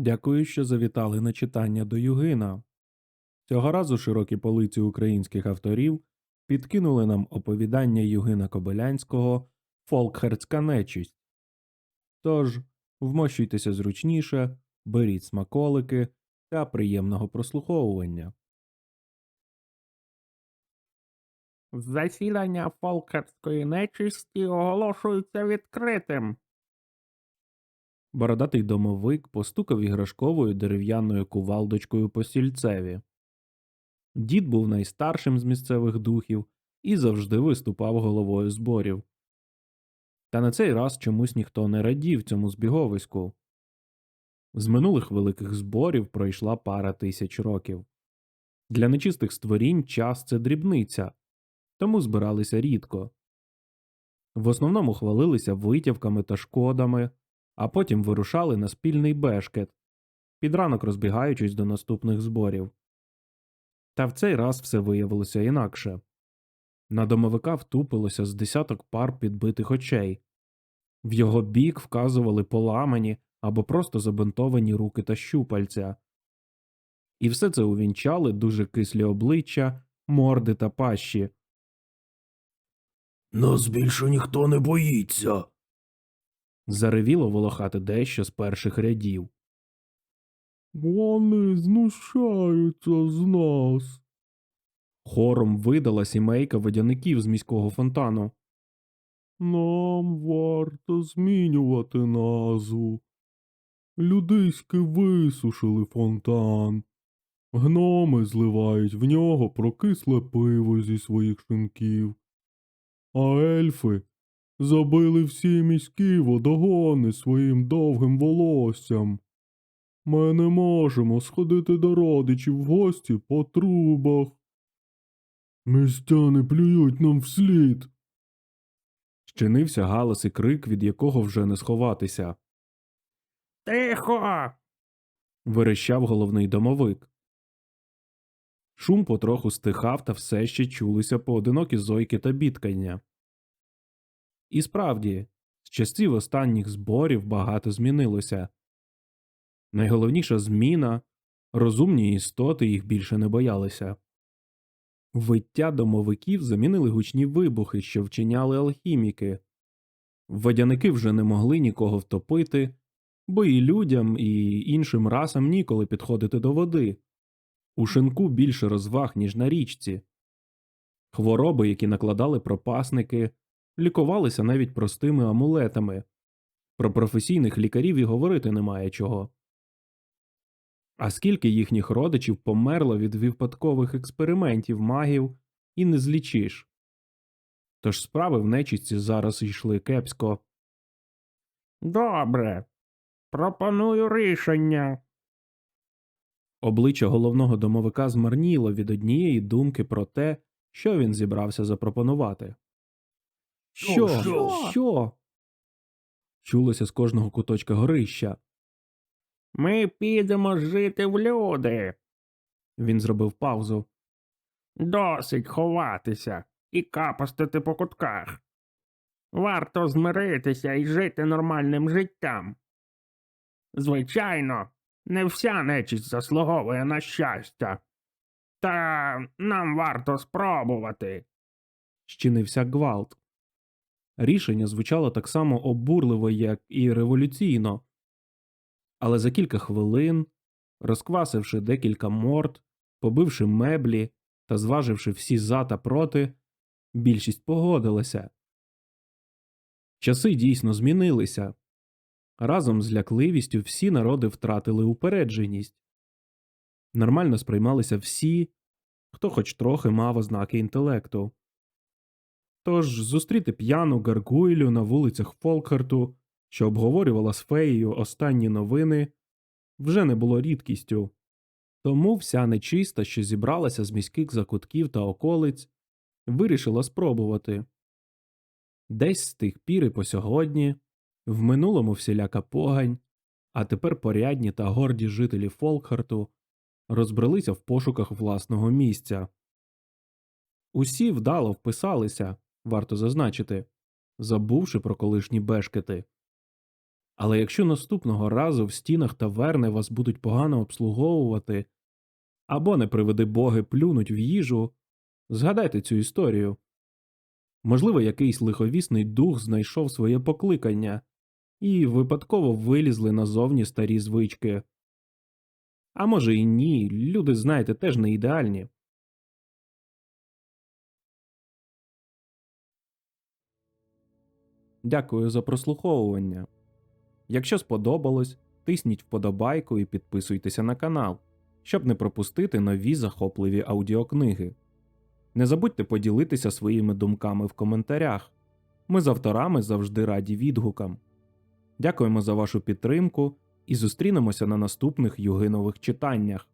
Дякую, що завітали на читання до Югина. Цього разу широкі полиці українських авторів підкинули нам оповідання Югина Кобилянського Фолкхерцька нечисть. Тож, вмощуйтеся зручніше, беріть смаколики та приємного прослуховування. Засідання фолкерської нечисті оголошується відкритим. Бородатий домовик постукав іграшковою дерев'яною кувалдочкою по стільцеві. Дід був найстаршим з місцевих духів і завжди виступав головою зборів. Та на цей раз чомусь ніхто не радів цьому збіговиську. З минулих великих зборів пройшла пара тисяч років. Для нечистих створінь час це дрібниця, тому збиралися рідко. В основному хвалилися витівками та шкодами, а потім вирушали на спільний бешкет, під ранок розбігаючись до наступних зборів. Та в цей раз все виявилося інакше. На домовика втупилося з десяток пар підбитих очей. В його бік вказували поламані або просто забинтовані руки та щупальця. І все це увінчали дуже кислі обличчя, морди та пащі. Нас більше ніхто не боїться. Заревіло волохати дещо з перших рядів. Вони знущаються з нас. Хором видала сімейка водяників з міського фонтану. Нам варто змінювати назву. Людиськи висушили фонтан. Гноми зливають в нього прокисле пиво зі своїх шинків. А ельфи забили всі міські водогони своїм довгим волоссям. Ми не можемо сходити до родичів в гості по трубах. Містяни плюють нам вслід. Щинився галас і крик, від якого вже не сховатися. Тихо. Верещав головний домовик. Шум потроху стихав та все ще чулися поодинокі зойки та бідкання. І справді, з часів останніх зборів багато змінилося. Найголовніша зміна розумні істоти їх більше не боялися. Виття домовиків замінили гучні вибухи, що вчиняли алхіміки. Водяники вже не могли нікого втопити, бо і людям, і іншим расам ніколи підходити до води. У шинку більше розваг, ніж на річці. Хвороби, які накладали пропасники, лікувалися навіть простими амулетами. Про професійних лікарів і говорити немає чого. А скільки їхніх родичів померло від випадкових експериментів магів і не злічиш. Тож справи в нечисті зараз йшли кепсько. Добре. Пропоную рішення. Обличчя головного домовика змарніло від однієї думки про те, що він зібрався запропонувати. Що? що? Що? Чулося з кожного куточка горища. Ми підемо жити в люди. Він зробив паузу. Досить ховатися і капостити по кутках. Варто змиритися і жити нормальним життям. Звичайно, не вся нечисть заслуговує на щастя. Та нам варто спробувати. щинився гвалт. Рішення звучало так само обурливо, як і революційно. Але за кілька хвилин, розквасивши декілька морд, побивши меблі та зваживши всі за та проти, більшість погодилася. Часи дійсно змінилися. Разом з лякливістю всі народи втратили упередженість. Нормально сприймалися всі, хто хоч трохи мав ознаки інтелекту. Тож зустріти п'яну гаргуйлю на вулицях Фолкхарту, що обговорювала з феєю останні новини, вже не було рідкістю. Тому вся нечиста, що зібралася з міських закутків та околиць, вирішила спробувати. Десь з тих пір і по сьогодні, в минулому всіляка погань, а тепер порядні та горді жителі Фолкхарту розбрелися в пошуках власного місця. Усі вдало вписалися, варто зазначити, забувши про колишні бешкети. Але якщо наступного разу в стінах таверни вас будуть погано обслуговувати, або не приведи боги плюнуть в їжу, згадайте цю історію. Можливо, якийсь лиховісний дух знайшов своє покликання і випадково вилізли назовні старі звички. А може і ні, люди, знаєте, теж не ідеальні. Дякую за прослуховування. Якщо сподобалось, тисніть вподобайку і підписуйтеся на канал, щоб не пропустити нові захопливі аудіокниги. Не забудьте поділитися своїми думками в коментарях. Ми з авторами завжди раді відгукам. Дякуємо за вашу підтримку і зустрінемося на наступних югинових читаннях.